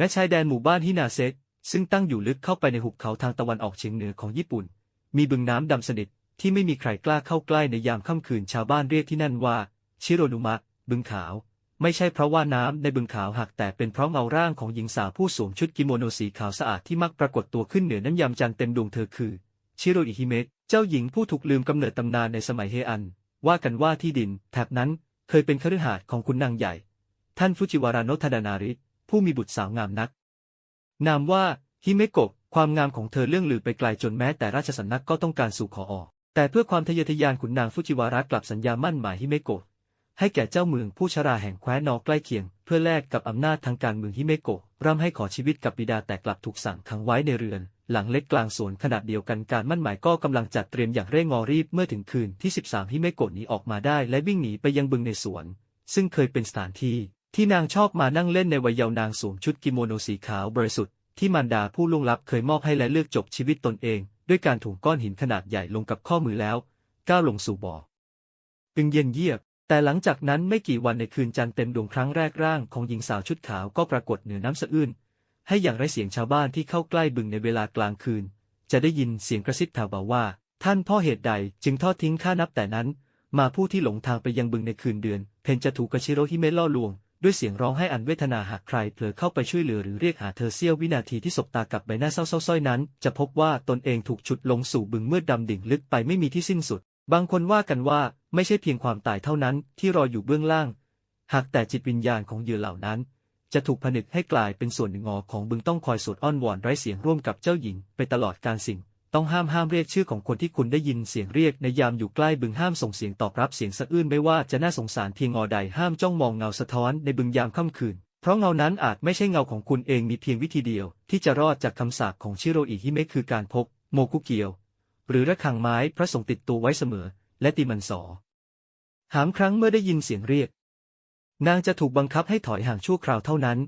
ณชายแดนหมู่บ้านฮินาเซะซึ่งตั้งอยู่ลึกเข้าไปในหุบเขาทางตะวันออกเฉียงเหนือของญี่ปุ่น มีบึงน้ำดำสนิทที่ไม่มีใครกล้าเข้าใกล้ในยามค่ำคืนชาวบ้านเรียกที่นั่นว่า ชิโรนุมะ บึงขาว ไม่ใช่เพราะว่าน้ำในบึงขาวหักแต่เป็นเพราะเงาร่างของหญิงสาวผู้สวมชุดกิโมโนสีขาวสะอาดที่มักปรากฏตัวขึ้นเหนือน้ำยำจันทร์เต็มดวงเธอคือ ชิโรอิฮิเมะเจ้าหญิงผู้ถูกลืมกำเนิดตำนานในสมัยเฮอัน ว่ากันว่าที่ดินแถบนั้นเคยเป็นคฤหาสน์ของคุณนางใหญ่ ท่านฟุจิวาราโนทาดานาริ ผู้มีบุตรสาวงามนัก นามว่าฮิเมโกะความงามของเธอเรื่องลือไปไกลจนแม้แต่ราชสำนักก็ต้องการสู่ขอออกแต่เพื่อความทะเยอทะยานขุนนางฟุจิวาระกลับสัญญามั่นหมายฮิเมโกะให้แก่เจ้าเมืองผู้ชราแห่งแคว้นนอใกล้เคียง เพื่อแลกกับอำนาจทางการเมืองฮิเมโกะร่ำให้ขอชีวิตกับบิดาแต่กลับถูกสั่งขังไว้ในเรือน หลังเล็กกลางสวนขนาดเดียวกันการมั่นหมายก็กำลังจัดเตรียมอย่างเร่งงอรีบเมื่อถึงคืนที่ 13ฮิเมโกะหนีออกมาได้และวิ่งหนีไปยังบึงในสวน ซึ่งเคยเป็นสถานที่ ที่นางชอบมานั่งเล่นในวัยเยาว์นางสวมชุดกิโมโนสีขาวบริสุทธิ์ที่มารดาผู้ล่วงลับเคยมอบให้และเลือกจบชีวิตตนเอง ด้วยการถุงก้อนหินขนาดใหญ่ลงกับข้อมือแล้ว ก้าวลงสู่บ่ออึงเย็นเยียบ แต่หลังจากนั้นไม่กี่วันในคืนจันทร์เต็มดวงครั้งแรกร่างของหญิงสาวชุดขาวก็ปรากฏเหนือน้ำสะอื้นให้อย่างไรเสียงชาวบ้านที่เข้าใกล้บึงในเวลากลางคืน จะได้ยินเสียงกระซิบแผ่วเบาว่า ท่านพ่อเหตุใดจึงทอดทิ้งข้านับแต่นั้น มาผู้ที่หลงทางไปยังบึงในคืนเดือน เพนจะถูกกาชิโรฮิเมะล่อลวง ด้วยเสียงร้องให้อันเวทนาหากใครเผลอเข้าไปช่วยเหลือหรือเรียกหาเธอเสี้ยววินาทีที่สบตากับใบหน้าเศร้าๆส้อยนั้น จะพบว่าตนเองถูกฉุดลงสู่บึงมืดดำดิ่งลึกไปไม่มีที่สิ้นสุด บางคนว่ากันว่าไม่ใช่เพียงความตายเท่านั้นที่รออยู่เบื้องล่าง หากแต่จิตวิญญาณของเหยื่อเหล่านั้น จะถูกผนึกให้กลายเป็นส่วนหนึ่งของบึงต้องคอยสวดอ้อนวอนไร้เสียงร่วมกับเจ้าหญิง ไปตลอดการสิ่ง ต้องห้ามห้ามเรียกชื่อของคนที่คุณได้ยินเสียงเรียกในยามอยู่ใกล้บึงห้ามส่งเสียงตอบรับเสียงสะอื้นไม่ว่าจะน่าสงสารเพียงอใดห้ามจ้องมองเงาสะท้อนในบึงยามค่ำคืน เพราะเงานั้นอาจไม่ใช่เงาของคุณเองมีเพียงวิธีเดียว ที่จะรอดจากคำสาปของชิโรอิฮิเมะคือการพกโมกุเกียว หรือระฆังไม้พระสงฆ์ติดตัวไว้เสมอ และตีมันสอ หามครั้งเมื่อได้ยินเสียงเรียก นางจะถูกบังคับให้ถอยห่างชั่วคราวเท่านั้น